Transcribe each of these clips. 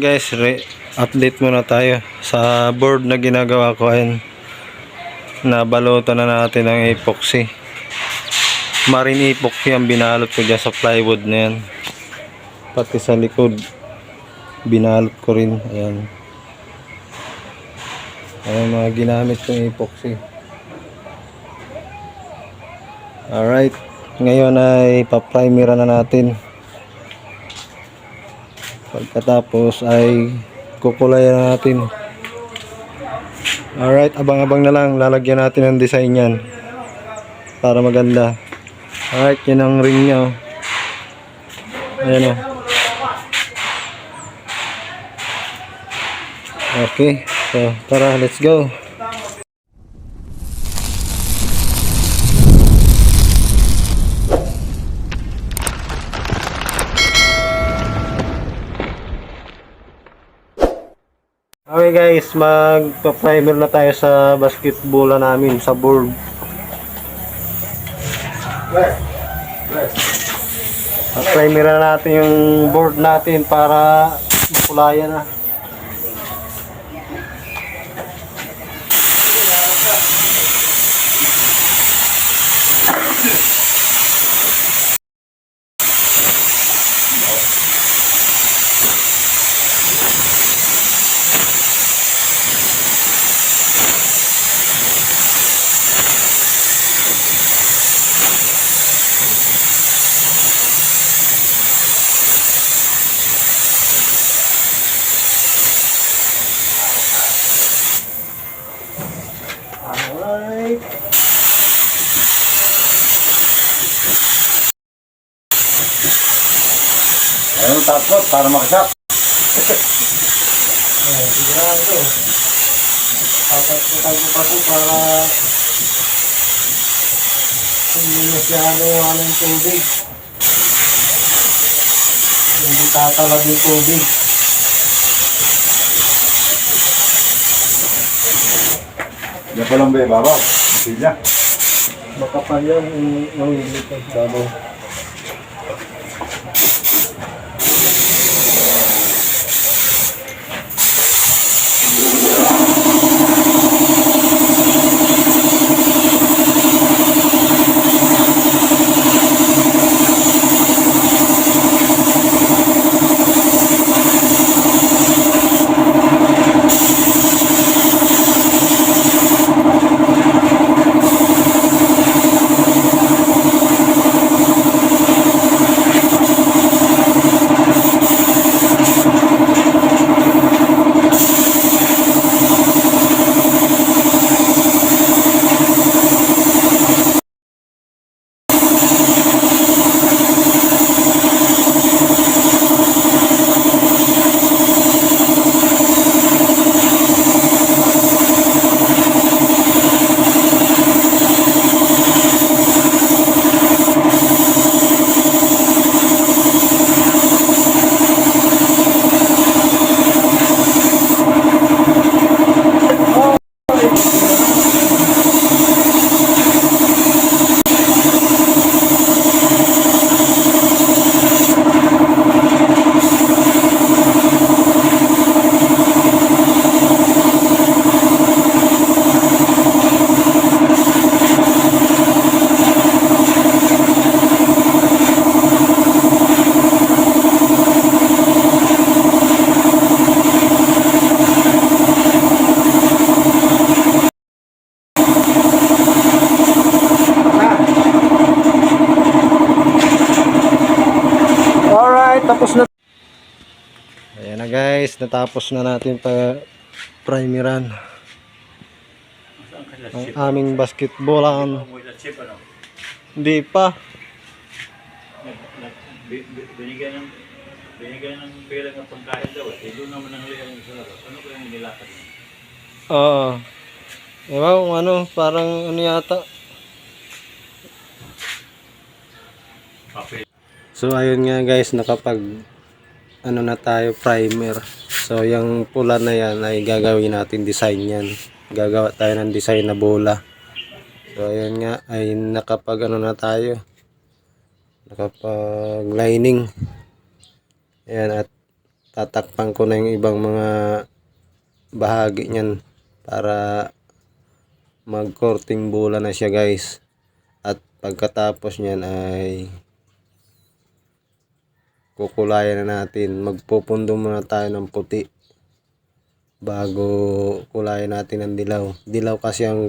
guys, re- update muna tayo sa board na ginagawa ko ayun. Nabalutan na natin ng epoxy. Marine epoxy ang binalot ko dyan sa plywood na yan. Pati sa likod. Binalot ko rin. Ayan. Ayan mga ginamit kong epoxy. Alright. Ngayon ay paprimer na natin. Pagkatapos ay kukulayan na natin. Alright, abang-abang na lang. Lalagyan natin ng design yan. Para maganda. Alright, yan ang ring niya. oh. Ayan o. Okay, so tara, let's go. Okay guys, magpa-primer na tayo sa basketball namin sa board. Pa-primer na natin yung board natin para makulayan na. Alright. Ayun, tapos para makasap. Ayan, sigurado. Papatutan ko pa ito para hindi masyado ano yung tubig. Hindi tatalag yung tubig. Yan pa lang ba ibabaw? Silya. Makapal yan yung yung dito. Babaw. Natapos na natin pa primeran ang aming basketball ang hindi pa. Binigyan ng binigyan ng pera ng pagkain daw eh. Doon naman ang liang sa labas. Ano kaya nilakad oo. Ewan kung ano parang ano yata. So ayun nga guys nakapag ano na tayo primer so yung pula na yan ay gagawin natin design yan. Gagawa tayo ng design na bola. So ayun nga ay nakapag ano na tayo. Nakapag lining. Ayan at tatakpan ko na yung ibang mga bahagi niyan para magkorting bola na siya guys. At pagkatapos niyan ay kukulayan na natin. Magpupundo muna tayo ng puti bago kulayan natin ng dilaw. Dilaw kasi ang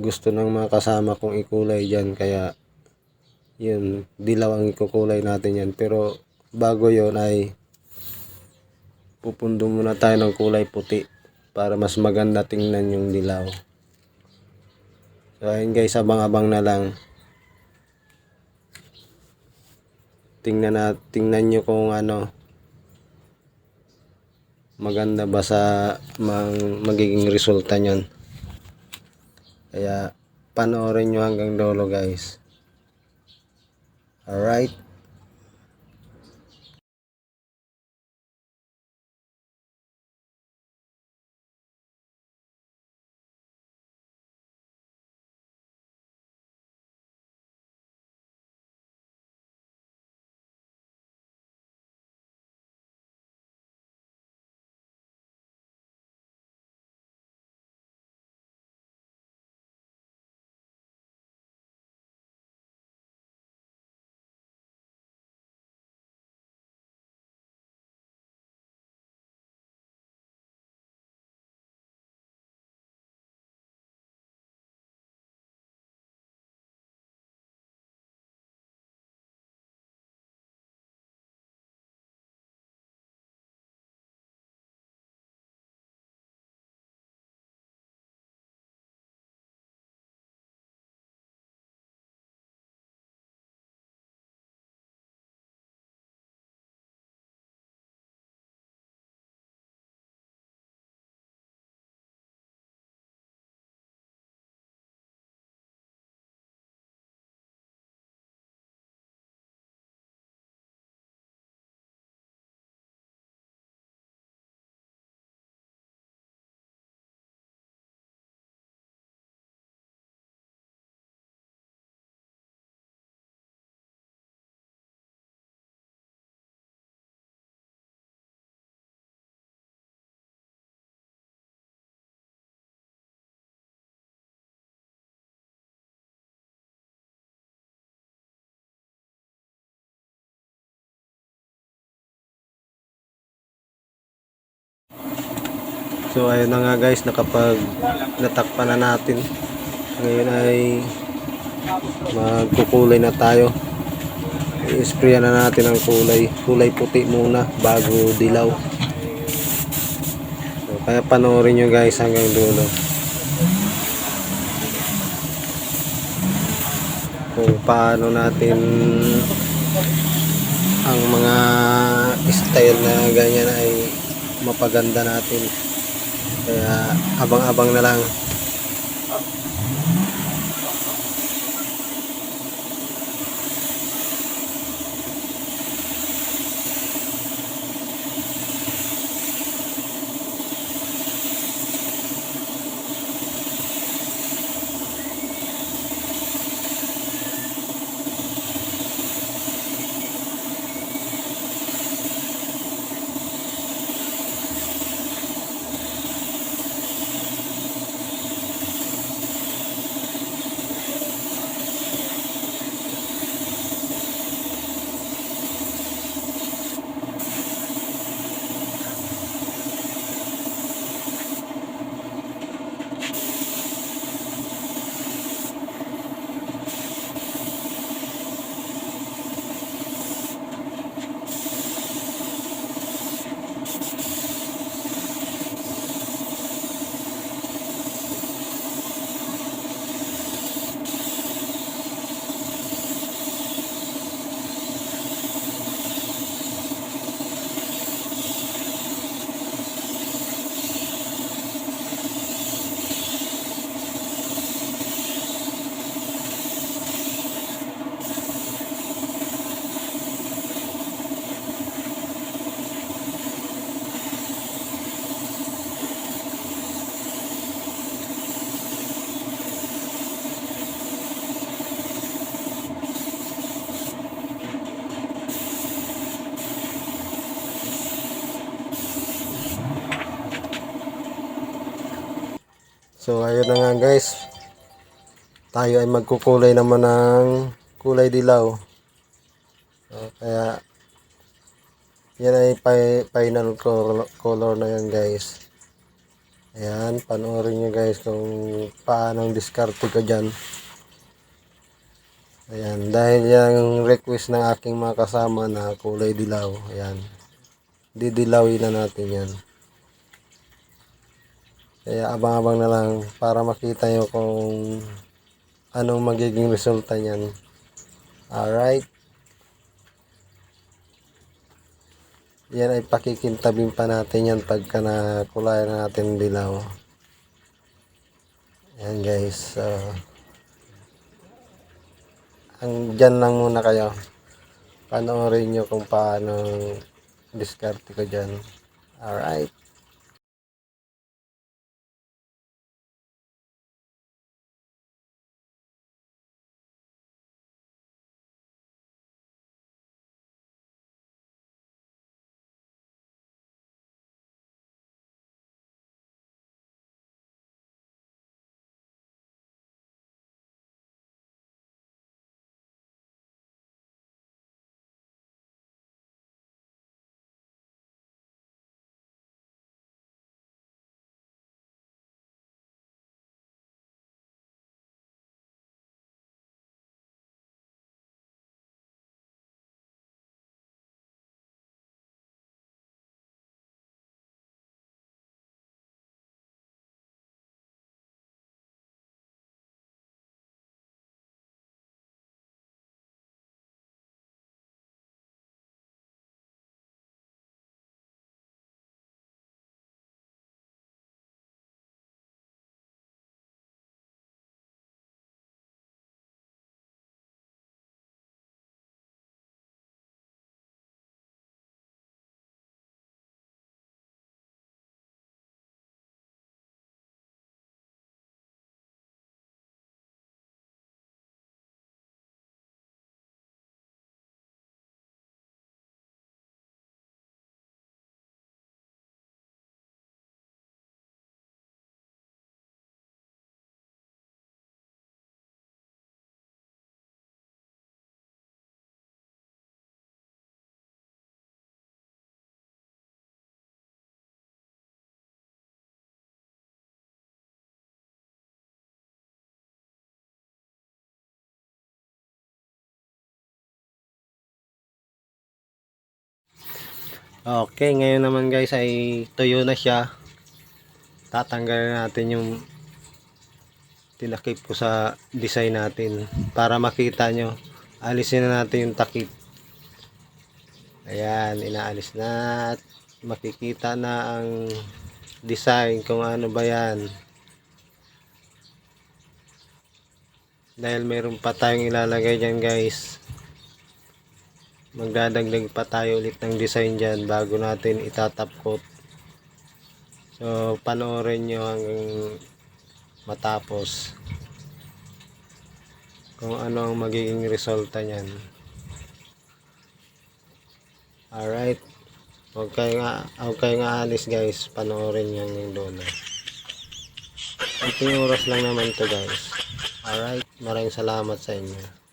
gusto ng mga kasama kong ikulay dyan kaya yun dilaw ang ikukulay natin yan. Pero bago yon ay pupundo muna tayo ng kulay puti para mas maganda tingnan yung dilaw. So ayun guys abang-abang na lang tingnan na tingnan nyo kung ano maganda ba sa mang, magiging resulta nyon kaya panoorin nyo hanggang dulo guys. Alright So ayun na nga guys, nakapag natakpan na natin. Ngayon ay magkukulay na tayo. I-sprayan na natin ang kulay. Kulay puti muna bago dilaw. So, kaya panoorin nyo guys hanggang dulo. Kung paano natin ang mga style na ganyan ay mapaganda natin. Kaya abang-abang na lang. So ayun na nga guys. Tayo ay magkukulay naman ng kulay dilaw. So, kaya yan ay fi- final color na yan guys. Ayan, panoorin nyo guys kung paano ang diskarte ko dyan. Ayan, dahil yung request ng aking mga kasama na kulay dilaw. Ayan, didilawin na natin yan. Kaya abang-abang na lang para makita nyo kung anong magiging resulta niyan. Alright. Yan ay pakikintabing pa natin yan pagka nakulay na natin dilaw. Yan guys. So, ang dyan lang muna kayo. Panoorin nyo kung paano diskarte ko dyan. Alright. Okay, ngayon naman guys ay tuyo na siya. Tatanggalin natin yung tinakip ko sa design natin para makita nyo. Alisin na natin yung takip. Ayan, inaalis na at makikita na ang design kung ano ba yan. Dahil meron pa tayong ilalagay dyan guys magdadagdag pa tayo ulit ng design dyan bago natin itatap coat so panoorin nyo hanggang matapos kung ano ang magiging resulta nyan alright. Huwag kayo nga huwag kayo nga alis guys. Panoorin nyo hanggang doon. Kunting oras lang naman to guys. Alright. Maraming salamat sa inyo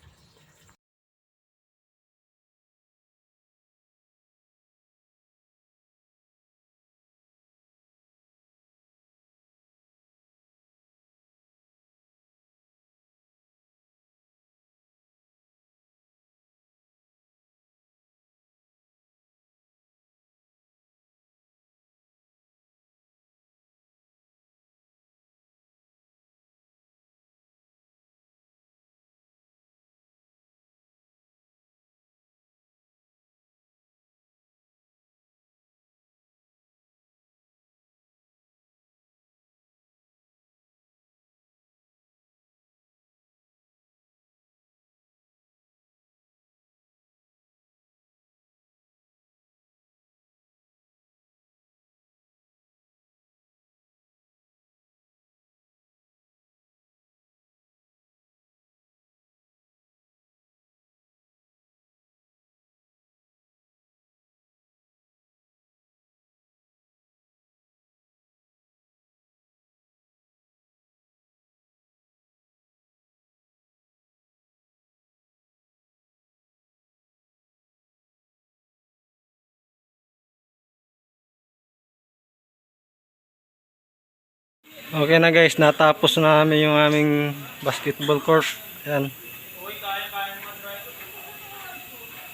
Okay na guys, natapos na namin yung aming basketball court. Ayan.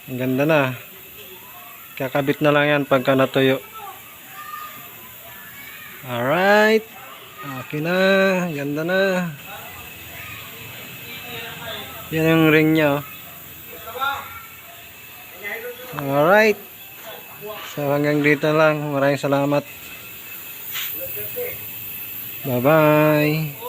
Ang ganda na. Kakabit na lang yan pagka natuyo. Alright. Okay na. Ganda na. Yan yung ring niya. Oh. Alright. So hanggang dito lang. Maraming salamat. Bye-bye.